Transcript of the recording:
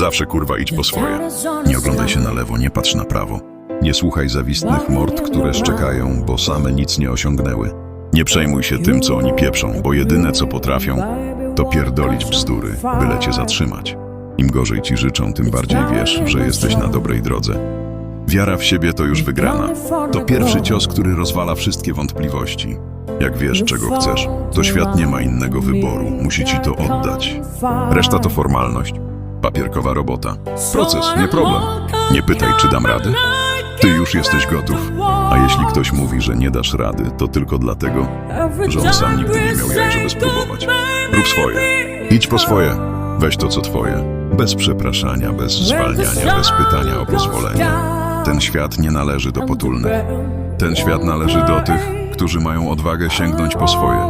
Zawsze kurwa idź po swoje. Nie oglądaj się na lewo, nie patrz na prawo. Nie słuchaj zawistnych mord, które szczekają, bo same nic nie osiągnęły. Nie przejmuj się tym, co oni pieprzą, bo jedyne co potrafią, to pierdolić bzdury, byle cię zatrzymać. Im gorzej ci życzą, tym bardziej wiesz, że jesteś na dobrej drodze. Wiara w siebie to już wygrana. To pierwszy cios, który rozwala wszystkie wątpliwości. Jak wiesz, czego chcesz, to świat nie ma innego wyboru, musi ci to oddać. Reszta to formalność, papierkowa robota. Proces, nie problem. Nie pytaj, czy dam radę. Ty już jesteś gotów. A jeśli ktoś mówi, że nie dasz rady, to tylko dlatego, że on sam nigdy nie miał jaj, żeby spróbować. Rób swoje. Idź po swoje. Weź to, co twoje. Bez przepraszania, bez zwalniania, bez pytania o pozwolenie. Ten świat nie należy do potulnych. Ten świat należy do tych, którzy mają odwagę sięgnąć po swoje.